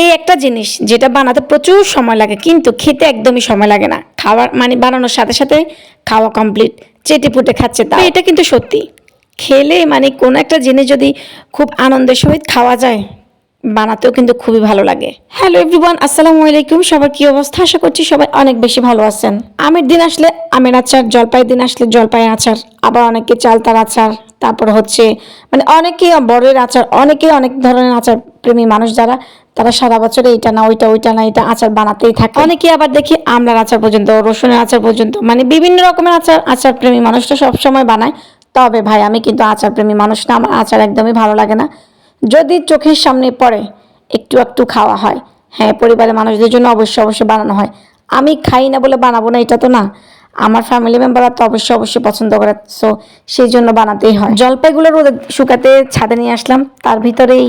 এই একটা জিনিস যেটা বানাতে প্রচুর সময় লাগে কিন্তু খেতে একদমই সময় লাগে না। খাওয়ার মানে বানানোর সাথে সাথে খাওয়া কমপ্লিট চেটে পুটে খাচ্ছে তা এটা কিন্তু সত্যি। খেলে মানে কোনো একটা জিনিস যদি খুব আনন্দের সহিত খাওয়া যায় বানাতেও কিন্তু খুবই ভালো লাগে। হ্যালো এভরিওয়ান আসসালামু আলাইকুম। সবার কি অবস্থা? আশা করছি সবাই অনেক বেশি ভালো আছেন। আমের দিন আসলে আমের আচার জলপাইয়ের দিন আসলে জলপাইয়ের আচার আবার অনেকে চালতার আচার তারপর হচ্ছে মানে অনেকেই বড়ের আচার অনেকেই অনেক ধরনের আচার প্রেমী মানুষ যারা তারা সারা বছর এইটা না ওইটা ওইটা না এটা আচার বানাতেই থাকে। অনেকে আবার দেখি আমলার আচার পর্যন্ত রসুনের আচার পর্যন্ত মানে বিভিন্ন রকমের আচার আচার প্রেমী মানুষটা সবসময় বানায়। তবে ভাই আমি কিন্তু আচার প্রেমী মানুষ না আমার আচার একদমই ভালো লাগে না। যদি চোখের সামনে পড়ে একটু একটু খাওয়া হয়। হ্যাঁ পরিবারের মানুষদের জন্য অবশ্যই অবশ্যই বানানো হয়। আমি খাই না বলে বানাবো না এটা তো না। আমার ফ্যামিলি মেম্বাররা তো অবশ্যই অবশ্যই পছন্দ করে সো সেই জন্য বানাতেই হয়। জলপাইগুলো রোদে শুকাতে ছাদে নিয়ে আসলাম তার ভিতরেই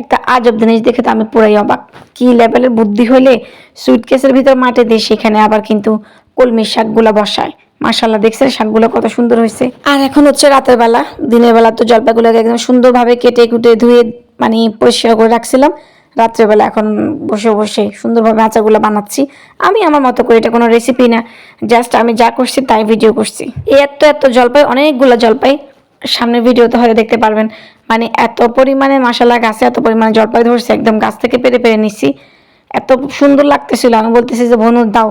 একটা আজব জিনিস দেখে তো আমি পুরাই অবাক। কি লেভেলের বুদ্ধি হলে সুইটকেসের ভিতর মাটি দিয়ে সেখানে আবার কিন্তু কলমির শাকগুলো বসায়। মাশাল্লাহ দেখছেন শাকগুলো কত সুন্দর হয়েছে আর এখন হচ্ছে রাতের বেলা, দিনের বেলা তো জলপাইগুলোকে একদম সুন্দরভাবে কেটে কুটে ধুয়ে মানে পরিষ্কার করে রাখছিলাম। রাত্রেবেলা এখন বসে বসে সুন্দরভাবে আচারগুলো বানাচ্ছি। আমি আমার মতো করে এটা কোনো রেসিপি না জাস্ট আমি যা করছি তাই ভিডিও করছি। এই এত এত জলপাই, অনেকগুলো জলপাই, সামনের ভিডিওতে হয়তো দেখতে পারবেন। মানে এত পরিমাণে মশালা গাছে, এত পরিমাণে জলপাই ধরছে, একদম গাছ থেকে পেরে পেরে নিচ্ছি। এত সুন্দর লাগতেছিল, আমি বলতেছি যে বনু দাও,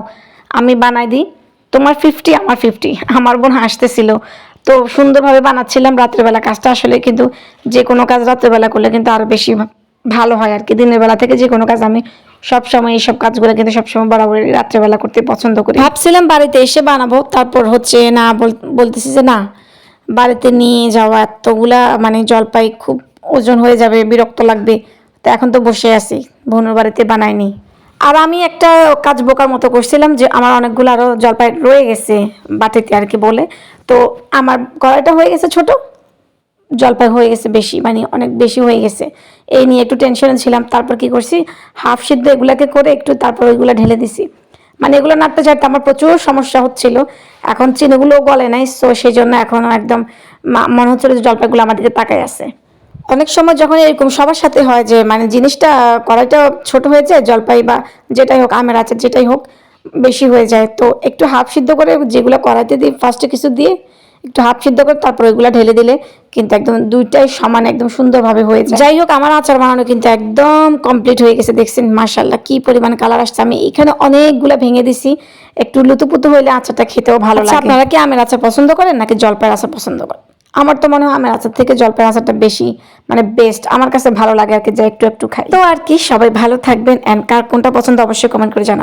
আমি বানাই দিই। তোমার ফিফটি আমার ফিফটি আমার বোন হাসতেছিল। তো সুন্দরভাবে বানাচ্ছিলাম রাত্রেবেলা কাজটা আসলে কিন্তু যে কোনো কাজ রাত্রেবেলা করলে কিন্তু আরও বেশি ভালো হয় আর কি। দিনের বেলা থেকে যে কোনো কাজ আমি সবসময় এইসব কাজগুলো কিন্তু সবসময় বরাবরই রাত্রেবেলা করতে পছন্দ করি। ভাবছিলাম বাড়িতে এসে বানাবো, তারপর হচ্ছে না বলতেছি যে, না বাড়িতে নিয়ে যাওয়া, এতগুলা মানে জলপাই খুব ওজন হয়ে যাবে, বিরক্ত লাগবে। তো এখন তো বসে আছি, বোনের বাড়িতে বানাইনি। আর আমি একটা কাজ বোকার মতো করছিলাম যে আমার অনেকগুলো আরও জলপাই রয়ে গেছে, বাটিতে আর কি বলে। তো আমার কড়াইটা হয়ে গেছে ছোট, জলপাই হয়ে গেছে বেশি মানে অনেক বেশি হয়ে গেছে। এই নিয়ে একটু টেনশনে ছিলাম, তারপর কি করছি? হাফ সিদ্ধ এগুলাকে করে একটু তারপর ওইগুলো ঢেলে দিছি। মানে এগুলো নাড়তে চাইতে আমার প্রচুর সমস্যা হচ্ছিল। এখন চিনিগুলোও গলে নাই সো সেই জন্য এখন একদম মনে হচ্ছিল যে জলপাইগুলো আমার দিকে তাকাই আছে। অনেক সময় যখন এরকম সবার সাথে হয় যে মানে জিনিসটা কড়াইটা ছোট হয়ে যায়, জলপাই বা যেটাই হোক, আমের আচার যেটাই হোক, বেশি হয়ে যায়, তো একটু হাফ সিদ্ধ করে যেগুলো কড়াইতে দিই ফার্স্টে কিছু দিয়ে একটু হাফ সিদ্ধ করে তারপর ওইগুলো ঢেলে দিলে কিন্তু একদম দুইটাই সমান একদম সুন্দরভাবে হয়ে যায়। যাই হোক আমার আচার বানানো কিন্তু একদম কমপ্লিট হয়ে গেছে দেখছেন? মাশাল্লাহ কি পরিমাণ কালার আসছে। আমি এখানে অনেকগুলো ভেঙে দিছি। একটু লুতুপুতু হইলে আচারটা খেতেও ভালো লাগে। আপনারা কি আমের আচার পছন্দ করেন নাকি জলপাইয়ের আচার পছন্দ করেন? আমার তো মনে হয় আমের আচার থেকে জলপাইয়ের আচারটা বেশি মানে বেস্ট আমার কাছে ভালো লাগে আর কি যা একটু একটু খাই। তো আর কি সবাই ভালো থাকবেন। অ্যান্ড কার কোনটা পছন্দ অবশ্যই কমেন্ট করে জানাবেন।